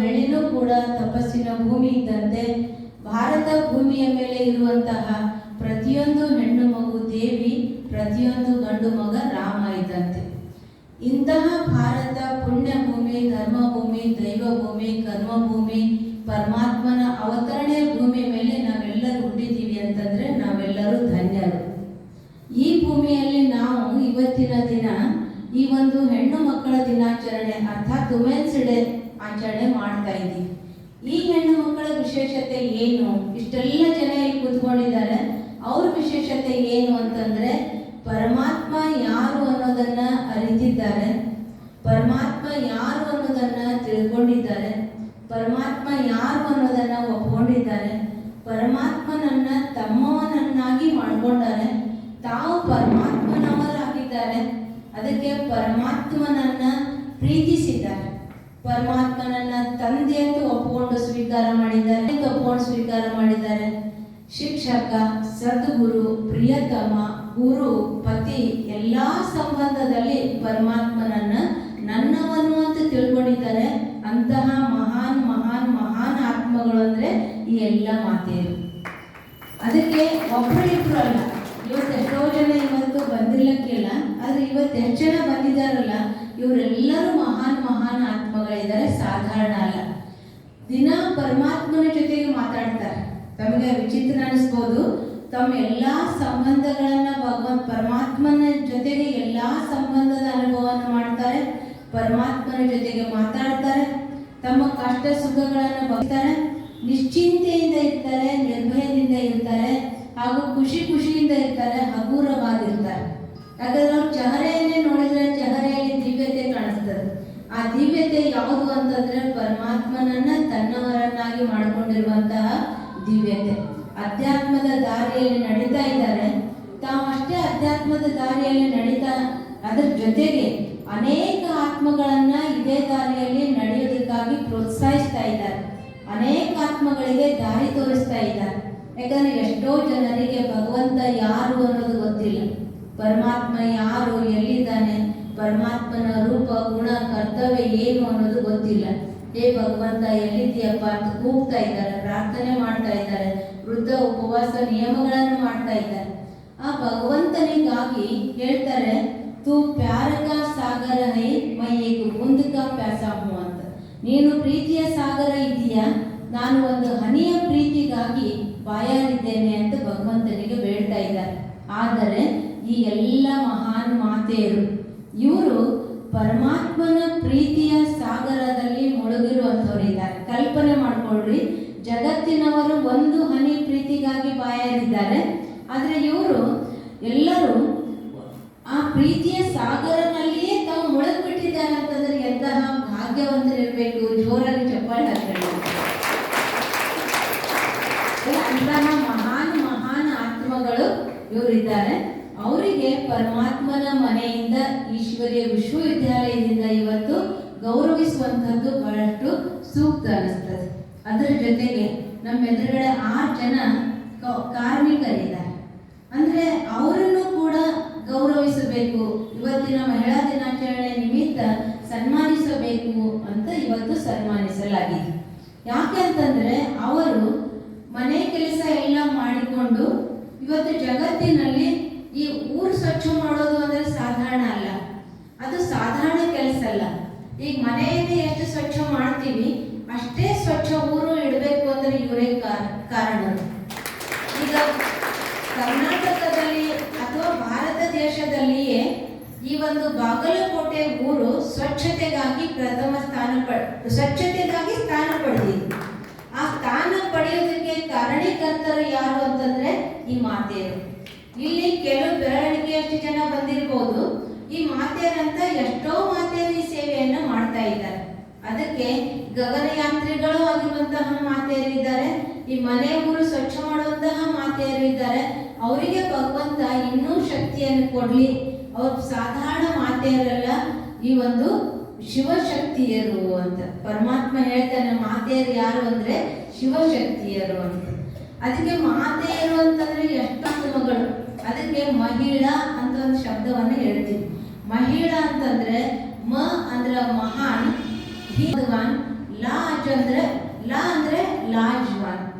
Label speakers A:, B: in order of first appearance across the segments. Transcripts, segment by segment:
A: ಬೆಳೆನೂ ಕೂಡ ತಪಸ್ಸಿನ ಭೂಮಿ ಇದ್ದಂತೆ ಭಾರತ ಭೂಮಿಯ ಮೇಲೆ ಇರುವಂತಹ ಪ್ರತಿಯೊಂದು ಹೆಣ್ಣು ಮಗು ದೇವಿ, ಪ್ರತಿಯೊಂದು ಗಂಡು ಮಗ ರಾಮ ಇದ್ದಂತೆ. ಇಂತಹ ಭಾರತ ಪುಣ್ಯ ಭೂಮಿ ಧರ್ಮ ಭೂಮಿ ದೈವ ಭೂಮಿ ಕರ್ಮ ಭೂಮಿ ಪರಮಾತ್ಮನ ಅವತರಣೆ ಭೂಮಿ ಮೇಲೆ ನಾವೆಲ್ಲರೂ ಹುಟ್ಟಿದ್ದೀವಿ ಅಂತಂದ್ರೆ ನಾವೆಲ್ಲರೂ ಧನ್ಯರು. ಈ ಭೂಮಿಯಲ್ಲಿ ನಾವು ಇವತ್ತಿನ ದಿನ ಈ ಒಂದು ಹೆಣ್ಣು ಮಕ್ಕಳ ದಿನಾಚರಣೆ, ಅರ್ಥಾತ್ ವುಮೆನ್ಸ್ ಡೇ ಆಚರಣೆ ಮಾಡ್ತಾ ಇದ್ದೀವಿ ಈ ಹೆಣ್ಣು ಮಕ್ಕಳ ವಿಶೇಷತೆ ಏನು? ಇಷ್ಟೆಲ್ಲ ಜನ ಇಲ್ಲಿ ಕೂತ್ಕೊಂಡಿದ್ದಾರೆ. ಅವ್ರ ವಿಶೇಷತೆ ಏನು ಅಂತಂದ್ರೆ, ಪರಮಾತ್ಮ ಯಾರು ಅನ್ನೋದನ್ನ ಅರಿತಿದ್ದಾರೆ. ಪರಮಾತ್ಮ ಯಾರು ಅನ್ನೋದನ್ನ ತಿಳ್ಕೊಂಡಿದ್ದಾರೆ. ಪರಮಾತ್ಮ ಯಾರು ಅನ್ನೋದನ್ನ ಒಪ್ಕೊಂಡಿದ್ದಾರೆ. ಪರಮಾತ್ಮನನ್ನ ತಮ್ಮವನನ್ನಾಗಿ ಮಾಡ್ಕೊಂಡಾರೆ. ತಾವು ಪರಮಾತ್ಮನವರಾಗಿದ್ದಾರೆ. ಅದಕ್ಕೆ ಪರಮಾತ್ಮನನ್ನ ಪ್ರೀತಿಸಿದ್ದಾರೆ. ಪರಮಾತ್ಮನನ್ನ ತಂದೆ ಅಂತ ಒಪ್ಪಿಕೊಂಡು ಸ್ವೀಕಾರ ಮಾಡಿದ್ದಾರೆ ಒಪ್ಪಿಕೊಂಡು ಸ್ವೀಕಾರ ಮಾಡಿದ್ದಾರೆ. ಶಿಕ್ಷಕ, ಸದ್ಗುರು, ಪ್ರಿಯತಮ, ಗುರು, ಪತಿ ಎಲ್ಲಾ ಸಂಬಂಧದಲ್ಲಿ ಪರಮಾತ್ಮನನ್ನ ನನ್ನವನು ಅಂತ ತಿಳ್ಕೊಂಡಿದ್ದಾರೆ. ಅಂತಹ ಮಹಾನ್ ಮಹಾನ್ ಮಹಾನ್ ಆತ್ಮಗಳು ಅಂದ್ರೆ ಈ ಎಲ್ಲ ಮಾತೆಯರು. ಅದಕ್ಕೆ ಒಬ್ಬರಿಬ್ರು ಅಲ್ಲ, ಇವತ್ತು ಎಷ್ಟೋ ಜನ ಇವತ್ತು ಬಂದಿರ್ಲಕ್ಕಿಲ್ಲ ಆದ್ರೆ ಇವತ್ತು ಎಷ್ಟು ಜನ ಬಂದಿದ್ದಾರಲ್ಲ ಇವರೆಲ್ಲರೂ ಮಹಾನ್ ಮಹಾನ್ ಆತ್ಮಗಳಿದ್ದಾರೆ, ಸಾಧಾರಣ ಅಲ್ಲ. ದಿನ ಪರಮಾತ್ಮನ ಜೊತೆಗೆ ಮಾತಾಡ್ತಾರೆ. ತಮಗೆ ವಿಚಿತ್ರ ಅನಿಸ್ಬೋದು. ತಮ್ಮ ಎಲ್ಲಾ ಸಂಬಂಧಗಳನ್ನ ಭಗವಂತ ಪರಮಾತ್ಮನ ಜೊತೆಗೆ ಎಲ್ಲಾ ಸಂಬಂಧದ ಅನುಭವವನ್ನು ಮಾಡ್ತಾರೆ. ಪರಮಾತ್ಮನ ಜೊತೆಗೆ ಮಾತಾಡ್ತಾರೆ. ತಮ್ಮ ಕಷ್ಟ ಸುಖಗಳನ್ನು ಬಗ್ತಾರೆ ನಿಶ್ಚಿಂತೆಯಿಂದ ಇರ್ತಾರೆ, ನಿರ್ಭಯದಿಂದ ಇರ್ತಾರೆ. ಹಾಗೂ ಖುಷಿ ಖುಷಿಯಿಂದ ಇರ್ತಾರೆ, ಹಗುರವಾಗಿರ್ತಾರೆ. ಯಾಕಂದ್ರೆ ಅವ್ರ ಚಹರೆಯನ್ನೇ ಆ ದಿವ್ಯತೆ ಯಾವುದು ಅಂತಂದ್ರೆ ಪರಮಾತ್ಮನನ್ನ ತನ್ನವರನ್ನಾಗಿ ಮಾಡಿಕೊಂಡಿರುವಂತಹ ದಿವ್ಯತೆ. ಅಧ್ಯಾತ್ಮದ ದಾರಿಯಲ್ಲಿ ನಡೀತಾ ಇದ್ದಾರೆ. ತಾವಷ್ಟೇ ಅಧ್ಯಾತ್ಮದ ದಾರಿಯಲ್ಲಿ ನಡೀತಾ ಅದರ ಜೊತೆಗೆ ಅನೇಕ ಆತ್ಮಗಳನ್ನ ಇದೇ ದಾರಿಯಲ್ಲಿ ನಡೆಯೋದಕ್ಕಾಗಿ ಪ್ರೋತ್ಸಾಹಿಸ್ತಾ ಇದ್ದಾರೆ. ಅನೇಕ ಆತ್ಮಗಳಿಗೆ ದಾರಿ ತೋರಿಸ್ತಾ ಇದ್ದಾರೆ. ಯಾಕಂದ್ರೆ ಎಷ್ಟೋ ಜನರಿಗೆ ಭಗವಂತ ಯಾರು ಅನ್ನೋದು ಗೊತ್ತಿಲ್ಲ. ಪರಮಾತ್ಮ ಯಾರು ಎಲ್ಲಿದ್ದಾನೆ? ಪರಮಾತ್ಮನ ರೂಪ, ಗುಣ, ಕರ್ತವ್ಯ ಏನು ಅನ್ನೋದು ಗೊತ್ತಿಲ್ಲ. ಹೇ ಭಗವಂತ ಎಲ್ಲಿದ್ದೀಯಪ್ಪ ಅಂತ ಕೂಗ್ತಾ ಇದ್ದಾರೆ, ಪ್ರಾರ್ಥನೆ ಮಾಡ್ತಾ ಇದ್ದಾರೆ, ವೃದ್ಧ ಉಪವಾಸ ನಿಯಮಗಳನ್ನು ಮಾಡ್ತಾ ಇದ್ದಾರೆ. ಆ ಭಗವಂತನಿಗಾಗಿ ಹೇಳ್ತಾರೆ, ತು ಪ್ಯಾರಕ ಸಾಗರ ಹೈ ಮೈಯಿಗೆ ಮುಂದಕ ಪ್ಯಾಸಾಮು ಅಂತ. ನೀನು ಪ್ರೀತಿಯ ಸಾಗರ ಇದೆಯಾ ನಾನು ಒಂದು ಹನಿಯ ಪ್ರೀತಿಗಾಗಿ ಬಾಯಾರಿದ್ದೇನೆ ಅಂತ ಭಗವಂತನಿಗೆ ಬೇಳ್ತಾ ಇದ್ದಾರೆ. ಆದರೆ, ಈ ಎಲ್ಲ ಮಹಾನ್ ಮಾತೆಯರು ಇವರು ಪರಮಾತ್ಮನ ಪ್ರೀತಿಯ ಸಾಗರದಲ್ಲಿ ಮುಳುಗಿರುವಂಥವರಿದ್ದಾರೆ ಕಲ್ಪನೆ ಮಾಡ್ಕೊಳ್ರಿ, ಜಗತ್ತಿನವರು ಒಂದು ಹನಿ ಪ್ರೀತಿಗಾಗಿ ಬಾಯಾರಿದ್ದಾರೆ. ಆದರೆ ಇವರು ಎಲ್ಲರೂ ಆ ಪ್ರೀತಿಯ ಸಾಗರನಲ್ಲಿಯೇ ತಾವು ಮುಳುಗ್ಬಿಟ್ಟಿದ್ದಾರೆ ಅಂತಂದ್ರೆ ಎಂತಹ ಭಾಗ್ಯವಂತರಿರ್ಬೇಕು. ಜೋರಾಗಿ ಚಪ್ಪಾಳೆ ಹಾಕ್ತಾರೆ ಅಂತಹ ಮಹಾನ್ ಮಹಾನ್ ಆತ್ಮಗಳು ಇವರಿದ್ದಾರೆ. ಅವರಿಗೆ ಪರಮಾತ್ಮನ ಮನೆಯಿಂದ ಈಶ್ವರಿಯ ವಿಶ್ವವಿದ್ಯಾಲಯದಿಂದ ಇವತ್ತು ಗೌರವಿಸುವಂತದ್ದು ಬಹಳಷ್ಟು ಸೂಕ್ತ ಅನಿಸ್ತದೆ ಅದರ ಜೊತೆಗೆ ನಮ್ಮ ಎದುರುಗಡೆ ಆರು ಜನ ಕಾರ್ಮಿಕರಿದ್ದಾರೆ. ಅಂದ್ರೆ ಅವರನ್ನು ಕೂಡ ಗೌರವಿಸಬೇಕು. ಇವತ್ತಿನ ಮಹಿಳಾ ದಿನಾಚರಣೆ ನಿಮಿತ್ತ ಸನ್ಮಾನಿಸಬೇಕು ಅಂತ ಇವತ್ತು ಸನ್ಮಾನಿಸಲಾಗಿದೆ. ಯಾಕೆ ಅಂತಂದ್ರೆ ಅವರು ಮನೆ ಕೆಲಸ ಎಲ್ಲ ಮಾಡಿಕೊಂಡು ಇವತ್ತು ಜಗತ್ತಿನಲ್ಲಿ ಈ ಊರು ಸ್ವಚ್ಛ ಮಾಡೋದು ಅಂದ್ರೆ ಸಾಧಾರಣ ಅಲ್ಲ. ಅದು ಸಾಧಾರಣ ಕೆಲಸ ಅಲ್ಲ. ಈಗ ಮನೆಯನ್ನೇ ಎಷ್ಟು ಸ್ವಚ್ಛ ಮಾಡ್ತೀವಿ, ಅಷ್ಟೇ ಸ್ವಚ್ಛ ಊರು ಇಡಬೇಕು ಅಂದ್ರೆ ಇವರೇ ಕಾರಣ ಈಗ ಕರ್ನಾಟಕದಲ್ಲಿ ಅಥವಾ ಭಾರತ ದೇಶದಲ್ಲಿಯೇ ಈ ಒಂದು ಬಾಗಲಕೋಟೆ ಊರು ಸ್ವಚ್ಛತೆಗಾಗಿ ಪ್ರಥಮ ಸ್ಥಾನ ಪಡ್, ಸ್ವಚ್ಛತೆಗಾಗಿ ಸ್ಥಾನ ಪಡೆದಿದೆ. ಆ ಸ್ಥಾನ ಪಡೆಯೋದಕ್ಕೆ ಕಾರಣೀಕರ್ತರು ಯಾರು ಅಂತಂದ್ರೆ ಈ ಮಾತೆಯರು. ಇಲ್ಲಿ ಕೆಲವು ಬೆರಳಿಕೆಯಷ್ಟು ಜನ ಬಂದಿರಬಹುದು ಈ ಮಾತೆಯರಂತ ಎಷ್ಟೋ ಮಾತೆಯರು ಈ ಸೇವೆಯನ್ನು ಮಾಡ್ತಾ ಇದ್ದಾರೆ. ಅದಕ್ಕೆ ಗಗನಯಾತ್ರಿಗಳು ಆಗಿರುವಂತಹ ಮಾತೆಯರು ಇದ್ದಾರೆ. ಈ ಮನೆ ಊರು ಸ್ವಚ್ಛ ಮಾಡುವಂತಹ ಮಾತೆಯರು ಇದ್ದಾರೆ. ಅವರಿಗೆ ಭಗವಂತ ಇನ್ನೂ ಶಕ್ತಿಯನ್ನು ಕೊಡ್ಲಿ. ಅವ್ರ ಸಾಧಾರಣ ಮಾತೆಯರೆಲ್ಲ, ಈ ಒಂದು ಶಿವಶಕ್ತಿಯರು ಅಂತ. ಪರಮಾತ್ಮ ಹೇಳ್ತಾನೆ ಮಾತೆಯರು ಯಾರು ಅಂದ್ರೆ ಶಿವಶಕ್ತಿಯರು ಅಂತ. ಅದಕ್ಕೆ ಮಾತೆಯರು ಅಂತಂದ್ರೆ ಎಷ್ಟೊಂದು ಮಗಳು ಅದಕ್ಕೆ ಮಹಿಳಾ ಅಂತ ಒಂದು ಶಬ್ದವನ್ನ ಹೇಳ್ತೀವಿ. ಮಹಿಳಾ ಅಂತಂದ್ರೆ ಮ ಅಂದ್ರೆ ಮಹಾನ್ ಭಗವಾನ್ ಲಾಜ್ ಅಂದ್ರೆ, ಲಾ ಅಂದ್ರೆ ಲಾಜ್ವಾನ್.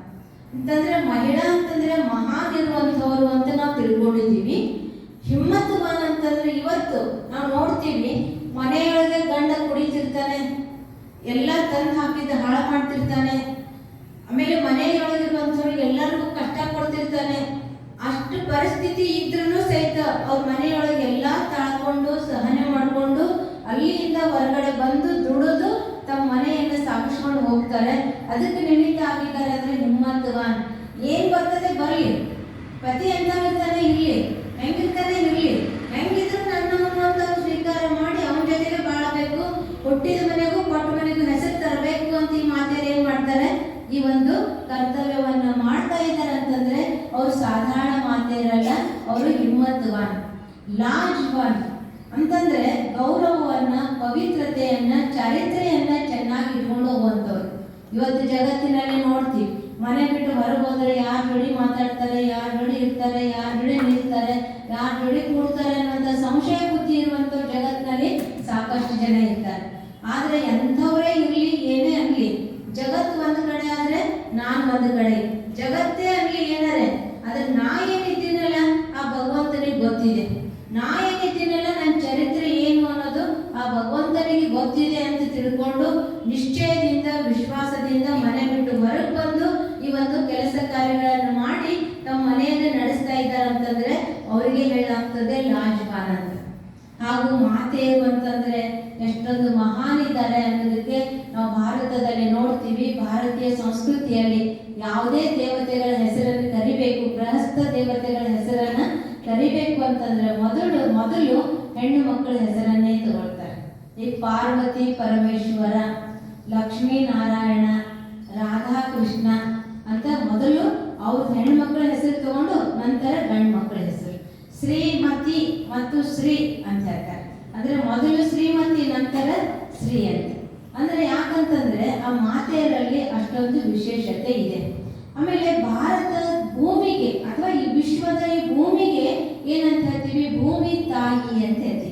A: ಅಂತಂದ್ರೆ ಮಹಿಳಾ ಅಂತಂದ್ರೆ ಮಹಾನ್ ಇರುವಂತವರು ಅಂತ ನಾವು ತಿಳ್ಕೊಂಡಿದ್ದೀವಿ. ಹಿಮ್ಮತ್ವಾನ್ ಅಂತಂದ್ರೆ ಇವತ್ತು ನಾವು ನೋಡ್ತೀವಿ, ಮನೆಯೊಳಗೆ ಗಂಡ ಕುಡಿತಿರ್ತಾನೆ, ಎಲ್ಲ ತಂದು ಹಾಕಿದ್ದು ಹಾಳು ಮಾಡ್ತಿರ್ತಾನೆ, ಆಮೇಲೆ ಮನೆಯೊಳಗಿರುವಂಥವ್ರಿಗೆ ಎಲ್ಲರಿಗೂ ಕಷ್ಟ ಕೊಡ್ತಿರ್ತಾನೆ ಅಷ್ಟು ಪರಿಸ್ಥಿತಿ ಇದ್ರೂ ಸಹಿತ ಅವ್ರ ಮನೆಯೊಳಗೆ ಎಲ್ಲ ತಾಳ್ಕೊಂಡು, ಸಹನೆ ಮಾಡಿಕೊಂಡು ಅಲ್ಲಿಯಿಂದ ಹೊರಗಡೆ ಬಂದು ದುಡಿದು ತಮ್ಮ ಮನೆಯನ್ನು ಸಾಗಿಸ್ಕೊಂಡು ಹೋಗ್ತಾರೆ. ಅದಕ್ಕೆ ನಿಮಿತ್ತ ಆಗಿದ್ದಾರೆ ಅಂದ್ರೆ ಹಿಮ್ಮತ್ವಾನ್ ಏನ್ ಬರ್ತದೆ ಬರಲಿ. ಪತಿ ಎಂತಾಗಿರ್ತಾನೆ ಇರ್ಲಿ. ಹೆಂಗಿರ್ತಾನೆ ಇರ್ಲಿ ಹೆಂಗಿದ್ರು ನನ್ನವನು ಅಂತ ಅವ್ನು ಸ್ವೀಕಾರ ಮಾಡಿ ಅವನ ಜೊತೆಗೆ ಬಾಳಬೇಕು ಹುಟ್ಟಿದ ಮನೆಗೂ ಕೊಟ್ಟ ಮನೆಗೂ ಹೆಸರು ತರಬೇಕು ಅಂತ ಈ ಮಾತೆಯರು ಏನ್ ಮಾಡ್ತಾರೆ ಈ ಒಂದು ಕರ್ತವ್ಯವನ್ನ ಮಾಡ್ತಾ ಇದ್ದಾರೆ ಅಂತಂದ್ರೆ ಅವ್ರು ಸಾಧಾರಣ ಮಾತೆಯರಲ್ಲ ಅವರು ಹಿಮ್ಮತ್ವಾನ್ ಲಾಜ್ವಾನ್ ಅಂತಂದ್ರೆ ಗೌರವವನ್ನ ಪವಿತ್ರತೆಯನ್ನ ಚಾರಿತ್ರೆಯನ್ನ ಚೆನ್ನಾಗಿ ಇಟ್ಕೊಂಡು ಹೋಗುವಂಥವ್ರು ಇವತ್ತು ಜಗತ್ತಿನಲ್ಲಿ ನೋಡ್ತೀವಿ ಮನೆ ಬಿಟ್ಟು ಹೊರಗೆ ಹೋದ್ರೆ ಯಾರ ಜೋಡಿ ಮಾತಾಡ್ತಾರೆ ಯಾರ ಜೋಡಿ ಇರ್ತಾರೆ ಯಾರ ಜೋಡಿ ನಿಲ್ತಾರೆ ಯಾರ ಜೋಡಿ ಕೂಡ್ತಾರೆ ಅನ್ನುವಂಥ ಸಂಶಯ ಬುದ್ಧಿ ಇರುವಂಥವ್ರು ಜಗತ್ತಿನಲ್ಲಿ ಸಾಕಷ್ಟು ಜನ ಇರ್ತಾರೆ ಆದ್ರೆ ಎಂಥವರೇ ಇರಲಿ ಏನೇ ಆಗಲಿ ಜಗತ್ತು ಒಂದು ಕಡೆ ಆದ್ರೆ ನಾನು ಒಂದು ಕಡೆ ಜಗತ್ತೇ ಆಗಲಿ ಏನಾರೆ ಆದ್ರೆ ನಾ ಏನಿದ್ದೀನಲ್ಲ ಆ ಭಗವಂತನಿಗೆ ಗೊತ್ತಿದೆ ನಾ ಏನಿದ್ದೀನಲ್ಲ ನನ್ನ ಚರಿತ್ರೆ ಏನು ಅನ್ನೋದು ಆ ಭಗವಂತನಿಗೆ ಗೊತ್ತಿದೆ ಅಂತ ತಿಳ್ಕೊಂಡು ನಿಶ್ಚಯದಿಂದ, ವಿಶ್ವಾಸದಿಂದ ಮನೆ ಬಿಟ್ಟು ಹೊರಗೆ ಬಂದು ಈ ಒಂದು ಕೆಲಸ ಕಾರ್ಯಗಳನ್ನು ಮಾಡಿ ತಮ್ಮ ಮನೆಯನ್ನು ನಡೆಸ್ತಾ ಇದ್ದಾರೆ ಅಂತಂದ್ರೆ ಅವರಿಗೆ ಹೇಳಾಗ್ತದೆ ಲಾಜ್ಪಾನ್ ಅಂತ. ಹಾಗೂ ಮಾತೆಯರು ಅಂತಂದ್ರೆ ಎಷ್ಟೊಂದು ಮಹಾನ್ ಇದ್ದಾರೆ ಅನ್ನೋದಕ್ಕೆ ನಾವು ಭಾರತದಲ್ಲಿ ನೋಡ್ತೀವಿ. ಭಾರತೀಯ ಸಂಸ್ಕೃತಿಯಲ್ಲಿ ಯಾವುದೇ ದೇವತೆಗಳ ಹೆಸರನ್ನು ಕರಿಬೇಕು, ಗೃಹಸ್ಥ ದೇವತೆಗಳ ಹೆಸರನ್ನ ಕರಿಬೇಕು ಅಂತಂದ್ರೆ ಮೊದಲು ಮೊದಲು ಹೆಣ್ಣು ಮಕ್ಕಳ ಹೆಸರನ್ನೇ ತಗೊಳ್ತಾರೆ. ಪಾರ್ವತಿ ಪರಮೇಶ್ವರ ಲಕ್ಷ್ಮೀ ನಾರಾಯಣ ರಾಧಾಕೃಷ್ಣ ಅಂತ ಮೊದಲು ಅವ್ರ ಮಕ್ಕಳ ಹೆಸರು ತಗೊಂಡು ನಂತರ ಗಂಡು ಮಕ್ಕಳ ಹೆಸರು. ಶ್ರೀಮತಿ ಮತ್ತು ಶ್ರೀ ಅಂತ ಹೇಳ್ತಾರೆ. ಅಂದ್ರೆ ಮೊದಲು ಶ್ರೀಮತಿ, ನಂತರ ಶ್ರೀ ಅಂತ. ಅಂದ್ರೆ ಯಾಕಂತಂದ್ರೆ ಆ ಮಾತೆಯರಲ್ಲಿ ಅಷ್ಟೊಂದು ವಿಶೇಷತೆ ಇದೆ. ಆಮೇಲೆ ಭಾರತ ಭೂಮಿಗೆ ಅಥವಾ ಈ ವಿಶ್ವದ ಈ ಭೂಮಿಗೆ ಏನಂತ ಹೇಳ್ತೀವಿ? ಭೂಮಿ ತಾಯಿ ಅಂತ ಹೇಳ್ತೀವಿ.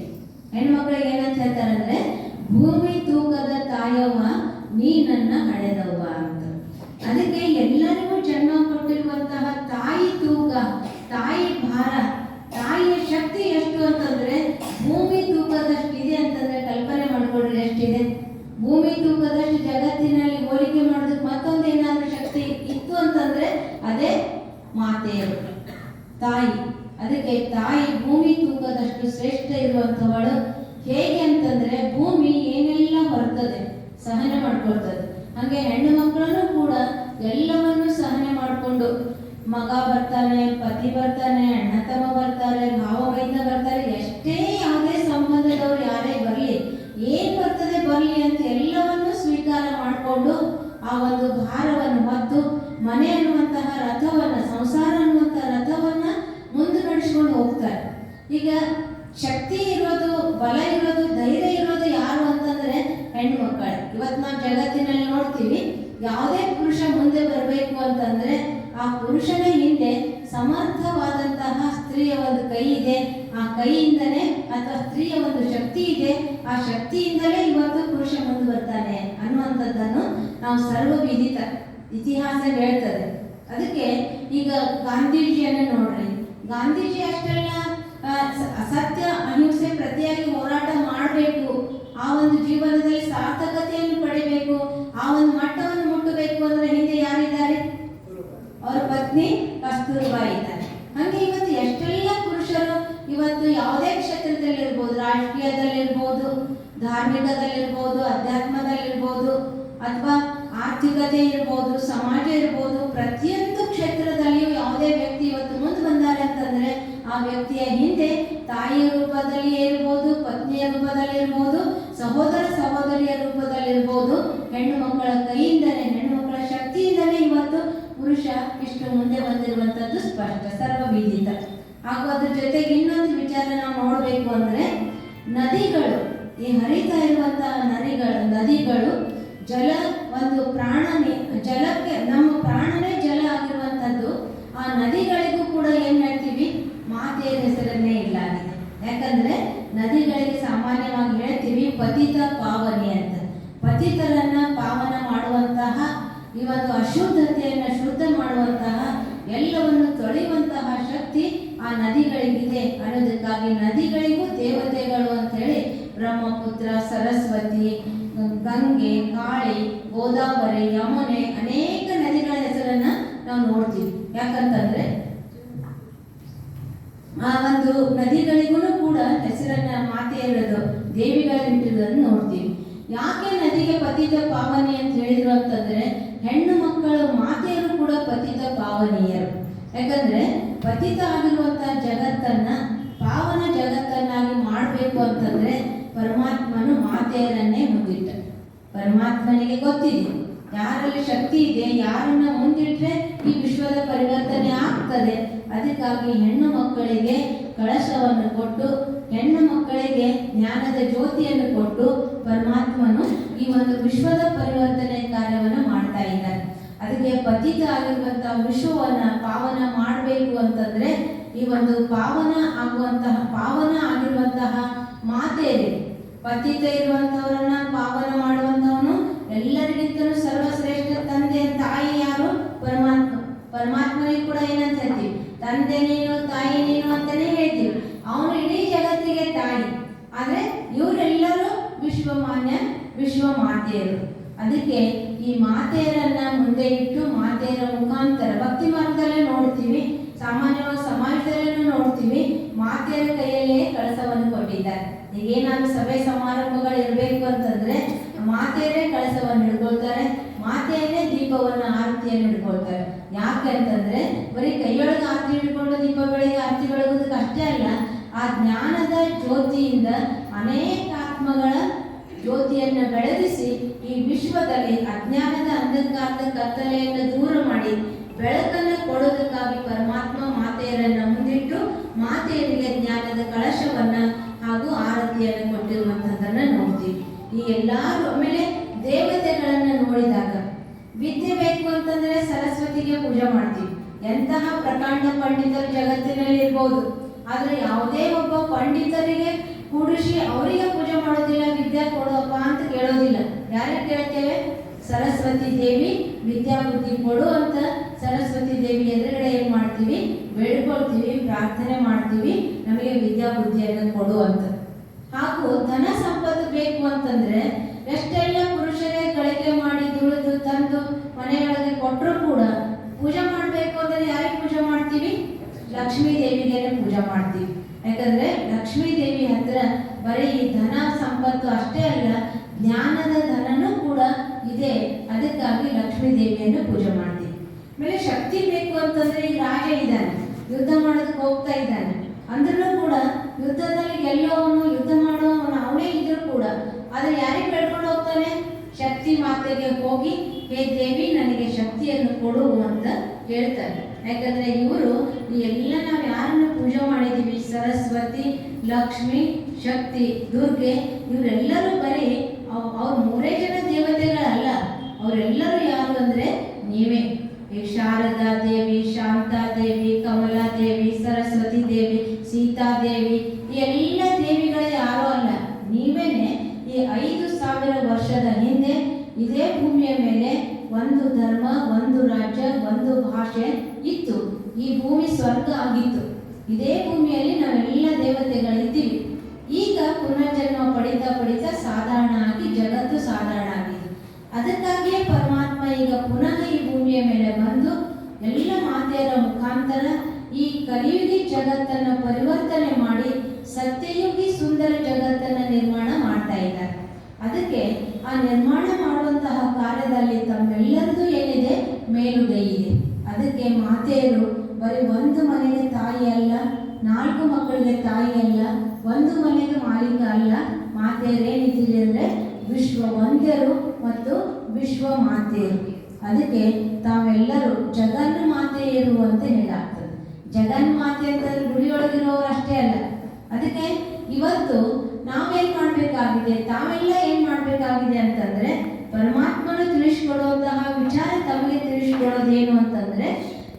A: ಹೆಣ್ಮಕ್ಳಿಗೆ ಏನಂತ ಹೇಳ್ತಾರಂದ್ರೆ ಭೂಮಿ ತೂಕದ ತಾಯವ್ವ ನೀ ನನ್ನ ಹಡೆದವ್ವ ಅಂತ ಅದಕ್ಕೆ ಎಲ್ಲರಿಗೂ ಜನ್ಮ ಕೊಟ್ಟಿರುವಂತಹ ತಾಯಿ ತೂಕ ತಾಯಿ ಭಾರ ತಾಯಿಯ ಶಕ್ತಿ ಎಷ್ಟು ಅಂತಂದ್ರೆ ಭೂಮಿ ತೂಕದಷ್ಟು ಇದೆ ಅಂತಂದ್ರೆ ಕಲ್ಪನೆ ಮಾಡ್ಕೊಡ್ರಿ ಎಷ್ಟಿದೆ ಭೂಮಿ ತೂಕದಷ್ಟು ಜಗತ್ತಿನಲ್ಲಿ ಹೋಲಿಕೆ ಮಾಡೋದಕ್ಕೆ ಮತ್ತೊಂದು ಏನಾದ್ರೂ ಶಕ್ತಿ ಇತ್ತು ಅಂತಂದ್ರೆ ಅದೇ ಮಾತೆಯರು ತಾಯಿ ಅದಕ್ಕೆ ತಾಯಿ ಭೂಮಿ ತೂಕದಷ್ಟು ಶ್ರೇಷ್ಠ ಇರುವಂಥವಳು ಹೇಗೆ ಅಂತಂದ್ರೆ ಭೂಮಿ ಏನೆಲ್ಲ ಹೊರ್ತದೆ ಸಹನೆ ಮಾಡ್ಕೊಳ್ತದೆ ಹಾಗೆ ಹೆಣ್ಣು ಮಕ್ಕಳನ್ನು ಕೂಡ ಎಲ್ಲವನ್ನೂ ಸಹನೆ ಮಾಡಿಕೊಂಡು ಮಗ ಬರ್ತಾನೆ ಪತಿ ಬರ್ತಾನೆ ಅಣ್ಣ ತಮ್ಮ ಬರ್ತಾರೆ ಭಾವ ಬೈದ ಬರ್ತಾರೆ ಎಷ್ಟೇ ಯಾವುದೇ ಸಂಬಂಧದವ್ರು ಯಾರೇ ಬರಲಿ ಏನ್ ಬರ್ತದೆ ಬರಲಿ ಅಂತ ಎಲ್ಲವನ್ನೂ ಸ್ವೀಕಾರ ಮಾಡಿಕೊಂಡು ಆ ಒಂದು ಭಾರವನ್ನು ಹೊತ್ತು ಮನೆ ಅನ್ನುವಂತಹ ರಥವನ್ನ ಸಂಸಾರ ಅನ್ನುವಂತಹ ರಥವನ್ನ ಮುಂದೆ ನಡೆಸ್ಕೊಂಡು ಹೋಗ್ತಾರೆ ಈಗ ಶಕ್ತಿ ಇರೋದು ಬಲ ಇರೋದು ಧೈರ್ಯ ಇರೋದು ಯಾರು ಅಂತಂದ್ರೆ ಹೆಣ್ಣು ಮಕ್ಕಳು ಇವತ್ತು ನಾವು ಜಗತ್ತಿನಲ್ಲಿ ನೋಡ್ತೀವಿ ಯಾವುದೇ ಪುರುಷ ಮುಂದೆ ಬರಬೇಕು ಅಂತಂದ್ರೆ ಆ ಪುರುಷನ ಹಿಂದೆ ಸಮರ್ಥವಾದಂತಹ ಸ್ತ್ರೀಯ ಒಂದು ಕೈ ಇದೆ ಆ ಕೈಯಿಂದಲೇ ಅಥವಾ ಸ್ತ್ರೀಯ ಒಂದು ಶಕ್ತಿ ಇದೆ ಆ ಶಕ್ತಿಯಿಂದಲೇ ಇವತ್ತು ಪುರುಷ ಮುಂದೆ ಬರ್ತಾನೆ ಅನ್ನುವಂಥದ್ದನ್ನು ನಾವು ಸರ್ವ ವಿದಿತ ಇತಿಹಾಸ ಹೇಳ್ತದೆ. ಅದಕ್ಕೆ ಈಗ ಗಾಂಧೀಜಿಯನ್ನ ನೋಡ್ರಿ. ಗಾಂಧೀಜಿ ಅಷ್ಟೆಲ್ಲ ಅಸತ್ಯ, ಅಹಿಂಸೆ ಪ್ರತಿಯಾಗಿ ಹೋರಾಟ ಮಾಡಬೇಕು. ಆ ಒಂದು ಜೀವನದಲ್ಲಿ ಸಾರ್ಥಕತೆಯನ್ನು ಪಡಿಬೇಕು ಆ ಒಂದು ಮಟ್ಟವನ್ನು ಮುಟ್ಟಬೇಕು ಅಂದ್ರೆ ಹಿಂದೆ ಯಾರಿದ್ದಾರೆ ಅವರ ಪತ್ನಿ ಕಸ್ತೂರ್ಬಾಯಿ ಇದ್ದಾರೆ ಹಂಗೆ ಇವತ್ತು ಎಷ್ಟೆಲ್ಲ ಪುರುಷರು ಇವತ್ತು ಯಾವುದೇ ಕ್ಷೇತ್ರದಲ್ಲಿರ್ಬೋದು ರಾಜಕೀಯದಲ್ಲಿರ್ಬೋದು ಧಾರ್ಮಿಕದಲ್ಲಿರ್ಬೋದು ಅಧ್ಯಾತ್ಮದಲ್ಲಿರ್ಬೋದು ಅಥವಾ ಆರ್ಥಿಕತೆ ಇರ್ಬೋದು ಸಮಾಜ ಇರ್ಬೋದು ಪ್ರತಿಯೊಂದು ಕ್ಷೇತ್ರದಲ್ಲಿಯೂ ಯಾವುದೇ ವ್ಯಕ್ತಿ ಇವತ್ತು ಮುಂದೆ ಬಂದಾರೆ ಅಂತಂದ್ರೆ ಆ ವ್ಯಕ್ತಿಯ ಹಿಂದೆ ತಾಯಿಯ ರೂಪದಲ್ಲಿ ಇರ್ಬೋದು ಪತ್ನಿಯ ರೂಪದಲ್ಲಿ ಇರ್ಬೋದು ಸಹೋದರ ಸಹೋದರಿಯ ರೂಪದಲ್ಲಿರ್ಬೋದು ಹೆಣ್ಣು ಮಕ್ಕಳ ಕೈಯಿಂದಲೇ ಹೆಣ್ಣು ಮಕ್ಕಳ ಶಕ್ತಿಯಿಂದಲೇ ಇವತ್ತು ಪುರುಷ ಇಷ್ಟು ಮುಂದೆ ಬಂದಿರುವಂತದ್ದು ಸ್ಪಷ್ಟ ಸರ್ವವಿದಿತ ಹಾಗೂ ಅದ್ರ ಜೊತೆಗೆ ಇನ್ನೊಂದು ವಿಚಾರ ನಾವು ನೋಡಬೇಕು ಅಂದ್ರೆ ನದಿಗಳು, ಈ ಹರಿತಾ ಇರುವಂತಹ ನದಿಗಳು ನದಿಗಳು ಜಲ ಒಂದು ಪ್ರಾಣ ಜಲಕ್ಕೆ ನಮ್ಮ ಪ್ರಾಣನೇ ಜಲ ಆಗಿರುವಂಥದ್ದು. ಆ ನದಿಗಳಿಗೂ ಕೂಡ ಏನ್ ಹೇಳ್ತೀವಿ? ಮಾತೆಯ ಹೆಸರನ್ನೇ ಇಲ್ಲಾಗಿದೆ ಯಾಕಂದ್ರೆ ನದಿಗಳಿಗೆ ಸಾಮಾನ್ಯವಾಗಿ ಹೇಳ್ತೀವಿ ಪತಿತ ಪಾವನಿ ಅಂತ. ಪತಿ ಪತಿತರನ್ನ ಪಾವನ ಮಾಡುವಂತಹ ಇವತ್ತು ಅಶುದ್ಧತೆಯನ್ನು ಶುದ್ಧ ಮಾಡುವಂತಹ, ಎಲ್ಲವನ್ನು ತೊಳೆಯುವಂತಹ ಶಕ್ತಿ ಆ ನದಿಗಳಿಗಿದೆ. ಅನ್ನೋದಕ್ಕಾಗಿ ನದಿಗಳಿಗೂ ದೇವತೆಗಳು ಅಂತ ಹೇಳಿ ಬ್ರಹ್ಮಪುತ್ರ, ಸರಸ್ವತಿ, ಗಂಗೆ, ಕಾಳಿ, ಗೋದಾವರಿ, ಯಮುನೆ ಅನೇಕ ನದಿಗಳ ಹೆಸರನ್ನ ನಾವು ನೋಡ್ತೀವಿ. ಯಾಕಂತಂದ್ರೆ ಆ ಒಂದು ನದಿಗಳಿಗೂ ಕೂಡ ಹೆಸರನ್ನ ಮಾತೆಯರದು ದೇವಿಗಳಿಟ್ಟಿರೋದನ್ನು ನೋಡ್ತೀವಿ. ಯಾಕೆ ನದಿಗೆ ಪತಿತ ಪಾವನಿ ಅಂತ ಹೇಳಿದ್ರು ಅಂತಂದ್ರೆ ಹೆಣ್ಣು ಮಕ್ಕಳು ಮಾತೆಯರು ಕೂಡ ಪತಿತ ಪಾವನೀಯರು. ಯಾಕಂದ್ರೆ ಪತಿತ ಆಗಿರುವಂತಹ ಜಗತ್ತನ್ನ ಪಾವನ ಜಗತ್ತನ್ನಾಗಿ ಮಾಡಬೇಕು ಅಂತಂದ್ರೆ ಪರಮಾತ್ಮನು ಮಾತೆಯರನ್ನೇ ಮುಂದಿಟ್ಟ ಪರಮಾತ್ಮನಿಗೆ ಗೊತ್ತಿದೆ, ಯಾರಲ್ಲಿ ಶಕ್ತಿ ಇದೆ, ಯಾರನ್ನ ಮುಂದಿಟ್ರೆ ಈ ವಿಶ್ವದ ಪರಿವರ್ತನೆ ಆಗ್ತದೆ. ಅದಕ್ಕಾಗಿ ಹೆಣ್ಣು ಮಕ್ಕಳಿಗೆ ಕಳಶವನ್ನು ಕೊಟ್ಟು, ಹೆಣ್ಣು ಮಕ್ಕಳಿಗೆ ಜ್ಞಾನದ ಜ್ಯೋತಿಯನ್ನು ಕೊಟ್ಟು ಪರಮಾತ್ಮನು ಈ ಒಂದು ವಿಶ್ವದ ಪರಿವರ್ತನೆ ಕಾರ್ಯವನ್ನು ಮಾಡ್ತಾ ಇದ್ದಾನೆ. ಅದಕ್ಕೆ ಪತಿತ ಆಗಿರುವಂತಹ ವಿಶ್ವವನ್ನ ಪಾವನ ಮಾಡಬೇಕು ಅಂತಂದ್ರೆ ಈ ಒಂದು ಪಾವನ ಆಗುವಂತಹ, ಪಾವನ ಆಗಿರುವಂತಹ ಮಾತೆಯರಿಗೆ ಪತಿತ ಇರುವಂತವರನ್ನ ಪಾವನ ಮಾಡುವಂತವನು ಎಲ್ಲರಿಗಿಂತಲೂ ಸರ್ವಶ್ರೇಷ್ಠ ತಂದೆ ತಾಯಿ ಯಾರು ಪರಮಾತ್ಮ ಪರಮಾತ್ಮನಿಗೆ ಕೂಡ ಏನಂತ ಹೇಳ್ತೀವಿ ತಂದೆ ನೀನು ತಾಯಿ ನೀನು ಅಂತಾನೆ ಹೇಳ್ತೀವಿ ಅವನು ಇಡೀ ಜಗತ್ತಿಗೆ ತಾಯಿ ಆದ್ರೆ ಇವರೆಲ್ಲರೂ ವಿಶ್ವಮಾನ್ಯ ವಿಶ್ವ ಮಾತೆಯರು ಅದಕ್ಕೆ ಈ ಮಾತೆಯರನ್ನ ಮುಂದೆ ಇಟ್ಟು ಮಾತೆಯರ ಮುಖಾಂತರ ಭಕ್ತಿ ಮಾರ್ಗದಲ್ಲೇ ನೋಡ್ತೀವಿ ಸಾಮಾನ್ಯವಾಗಿ ಸಮಾಜದಲ್ಲೂ ನೋಡ್ತೀವಿ ಮಾತೆಯರ ಕೈಯಲ್ಲೇ ಕಳಸವನ್ನು ಕೊಟ್ಟಿದ್ದಾರೆ ಈಗೇನಾದ್ರು ಸಭೆ ಸಮಾರಂಭಗಳು ಇರಬೇಕು ಅಂತಂದ್ರೆ ಮಾತೆಯರೇ ಕಳಸವನ್ನು ಹಿಡ್ಕೊಳ್ತಾರೆ ಮಾತೆಯರೇ ದೀಪವನ್ನು ಆರತಿಯನ್ನು ಹಿಡ್ಕೊಳ್ತಾರೆ ಯಾಕೆ ಅಂತಂದ್ರೆ ಬರೀ ಕೈಯೊಳಗೆ ಆರತಿ ಹಿಡ್ಕೊಂಡು ದೀಪ ಬೆಳಗ್ಗೆ ಆರತಿ ಬೆಳಗೋದಕ್ಕೆ ಅಷ್ಟೇ ಅಲ್ಲ ಆ ಜ್ಞಾನದ ಜ್ಯೋತಿಯಿಂದ ಅನೇಕ ಆತ್ಮಗಳ ಜ್ಯೋತಿಯನ್ನು ಬೆಳಗಿಸಿ ಈ ವಿಶ್ವದಲ್ಲಿ ಅಜ್ಞಾನದ ಅಂಧಕಾರದ ಕತ್ತಲೆಯನ್ನು ದೂರ ಮಾಡಿ ಬೆಳಕನ್ನು ಕೊಡೋದಕ್ಕಾಗಿ ಪರಮಾತ್ಮ ಮಾತೆಯರನ್ನ ಮುಂದಿಟ್ಟು ಮಾತೆಯರಿಗೆ ಜ್ಞಾನದ ಕಳಶವನ್ನ ಹಾಗೂ ಆರತಿಯನ್ನು ಕೊಟ್ಟಿರುವಂಥದ್ದನ್ನ ನೋಡ್ತೀವಿ ಈ ಎಲ್ಲಾರು ಆಮೇಲೆ ದೇವತೆಗಳನ್ನ ನೋಡಿದಾಗ, ವಿದ್ಯೆ ಬೇಕು ಅಂತಂದ್ರೆ ಸರಸ್ವತಿಗೆ ಪೂಜೆ ಮಾಡ್ತೀವಿ. ಎಂತಹ ಪ್ರಕಾಂಡ ಪಂಡಿತರು ಜಗತ್ತಿನಲ್ಲಿ ಇರ್ಬೋದು. ಆದ್ರೆ ಯಾವುದೇ ಒಬ್ಬ ಪಂಡಿತರಿಗೆ ಕೂಡಿಸಿ ಅವರಿಗೆ ಪೂಜೆ ಮಾಡೋದಿಲ್ಲ, ವಿದ್ಯೆ ಕೊಡೋಪ್ಪ ಅಂತ ಕೇಳೋದಿಲ್ಲ. ಯಾರಿಗೆ ಕೇಳ್ತೇವೆ? ಸರಸ್ವತಿ ದೇವಿ, ವಿದ್ಯಾ ಬುದ್ಧಿ ಕೊಡು ಅಂತ ಸರಸ್ವತಿ ದೇವಿ ಎದುರುಗಡೆ ಏನ್ ಮಾಡ್ತೀವಿ? ಬೇಡ್ಕೊಳ್ತೀವಿ, ಪ್ರಾರ್ಥನೆ ಮಾಡ್ತೀವಿ. ನಮಗೆ ವಿದ್ಯಾ ಬುದ್ಧಿಯನ್ನು ಕೊಡು ಅಂತ. ಹಾಗೂ ಧನ ಸಂಪತ್ತು ಬೇಕು ಅಂತಂದ್ರೆ ಎಷ್ಟೆಲ್ಲ ಪುರುಷರೇ ಗಳಿಕೆ ಮಾಡಿ ದುಡಿದು ತಂದು ಮನೆಯೊಳಗೆ ಕೊಟ್ಟರು ಕೂಡ ಪೂಜೆ ಮಾಡಬೇಕು ಅಂದ್ರೆ ಯಾರಿಗೆ ಪೂಜೆ ಮಾಡ್ತೀವಿ? ಲಕ್ಷ್ಮೀ ದೇವಿಗೆ ಪೂಜೆ ಮಾಡ್ತೀವಿ. ಯಾಕಂದ್ರೆ ಲಕ್ಷ್ಮೀ ದೇವಿ ಹತ್ರ ಬರೀ ಧನ ಸಂಪತ್ತು ಅಷ್ಟೇ ಅಲ್ಲ, ಜ್ಞಾನದ ಧನನೂ ಕೂಡ ಇದೆ. ಅದಕ್ಕಾಗಿ ಲಕ್ಷ್ಮೀ ದೇವಿಯನ್ನು ಪೂಜೆ ಮಾಡ್ತೀವಿ. ಆಮೇಲೆ ಶಕ್ತಿ ಬೇಕು ಅಂತಂದ್ರೆ ಈ ರಾಜ ಇದ್ದಾನೆ. ಯುದ್ಧ ಮಾಡೋದಕ್ಕೆ ಹೋಗ್ತಾ ಇದ್ದಾನೆ. ಅಂದ್ರೂ ಕೂಡ ಯುದ್ಧದಲ್ಲಿ ಗೆಲ್ಲೋವನು ಯುದ್ಧ ಮಾಡುವವನು ಅವನೇ ಇದ್ರೂ ಕೂಡ. ಆದ್ರೆ ಯಾರಿಗೆ ಬೇಡ್ಕೊಂಡು ಹೋಗ್ತಾನೆ, ಶಕ್ತಿ ಮಾತೆಗೆ ಹೋಗಿ, ಹೇ ದೇವಿ, ನನಗೆ ಶಕ್ತಿಯನ್ನು ಕೊಡು ಅಂತ ಹೇಳ್ತಾರೆ. ಯಾಕಂದ್ರೆ ಇವರು ಎಲ್ಲ ನಾವು ಯಾರನ್ನು ಪೂಜೆ ಮಾಡಿದೀವಿ ಸರಸ್ವತಿ, ಲಕ್ಷ್ಮಿ, ಶಕ್ತಿ, ದುರ್ಗೆ, ಇವರೆಲ್ಲರೂ ಬರೀ ಅವ್- ಅವ್ರ ಮೂರೇ ಜನ ದೇವತೆಗಳಲ್ಲ. ಅವರೆಲ್ಲರೂ ಯಾರು ಅಂದ್ರೆ ನೀವೇ. ಶಾರದಾ ದೇವಿ, ಶಾಂತಾ ದೇವಿ, ಕಮಲಾ ದೇವಿ, ಸರಸ್ವತಿ ದೇವಿ ಸೀತಾ ದೇವಿ ಎಲ್ಲ ದೇವಿಗಳೇ ಯಾರೂ ಅಲ್ಲ. ನೀವೇನೆ ಈ ಐದು ಸಾವಿರ ವರ್ಷದ ಹಿಂದೆ ಇದೇ ಭೂಮಿಯ ಮೇಲೆ ಒಂದು ಧರ್ಮ, ಒಂದು ರಾಜ್ಯ, ಒಂದು ಭಾಷೆ ಇತ್ತು. ಈ ಭೂಮಿ ಸ್ವರ್ಗ ಆಗಿತ್ತು. ಇದೇ ಭೂಮಿಯಲ್ಲಿ ನಾವೆಲ್ಲ ದೇವತೆಗಳಿದ್ದೀವಿ. ಈಗ ಪುನರ್ಜನ್ಮ ಪಡಿತಾ ಪಡಿತಾ ಸಾಧಾರಣ ಆಗಿ, ಜಗತ್ತು ಸಾಧಾರಣ ಆಗಿದೆ. ಅದಕ್ಕಾಗಿಯೇ ಪರಮಾತ್ಮ ಈಗ ಪುನಃ ಈ ಭೂಮಿಯ ಮೇಲೆ ಬಂದು ಎಲ್ಲ ಮಾತೆಯರ ಮುಖಾಂತರ ಈ ಕಲಿಯುಗಿ ಜಗತ್ತನ್ನ ಪರಿವರ್ತನೆ ಮಾಡಿ ಸತ್ಯಯುಗಿ ಸುಂದರ ಜಗತ್ತನ್ನ ನಿರ್ಮಾಣ ಮಾಡ್ತಾ ಇದ್ದಾರೆ. ಅದಕ್ಕೆ ಆ ನಿರ್ಮಾಣ ಮಾಡುವಂತಹ ಕಾರ್ಯದಲ್ಲಿ ತಮ್ಮೆಲ್ಲರದ್ದು ಏನಿದೆ? ಮೇಲುಗೈ ಇದೆ. ಅದಕ್ಕೆ ಮಾತೆಯರು ಬರೀ ಒಂದು ಮನೆಗೆ ತಾಯಿ ಅಲ್ಲ, ನಾಲ್ಕು ಮಕ್ಕಳಿಗೆ ತಾಯಿ ಅಲ್ಲ, ಒಂದು ಮನೆಗೆ ಮಾಲೀಕ ಅಲ್ಲ ಮಾತೆಯರು ಏನಿದ್ದೀರಿ ಅಂದ್ರೆ ವಿಶ್ವ ವಂದ್ಯರು ಮತ್ತು ವಿಶ್ವ ಮಾತೆಯರು ಅದಕ್ಕೆ ತಾವೆಲ್ಲರೂ ಜಗನ್ ಮಾತೆಯರು ಅಂತ ಹೇಳಾಗ್ತದೆ ಜಗನ್ ಮಾತೆ ಅಂತಂದ್ರೆ ಗುಡಿಯೊಳಗಿರೋರು ಅಷ್ಟೇ ಅಲ್ಲ. ಅದಕ್ಕೆ ಇವತ್ತು ನಾವೇನ್ ಮಾಡ್ಬೇಕಾಗಿದೆ? ತಾವೆಲ್ಲ ಏನ್ ಮಾಡ್ಬೇಕಾಗಿದೆ ಅಂತಂದ್ರೆ ಪರಮಾತ್ಮನ ತಿಳಿಸ್ಕೊಡುವಂತಹ ವಿಚಾರ ತಮಗೆ ತಿಳಿಸ್ಕೊಡೋದೇನು ಅಂತಂದ್ರೆ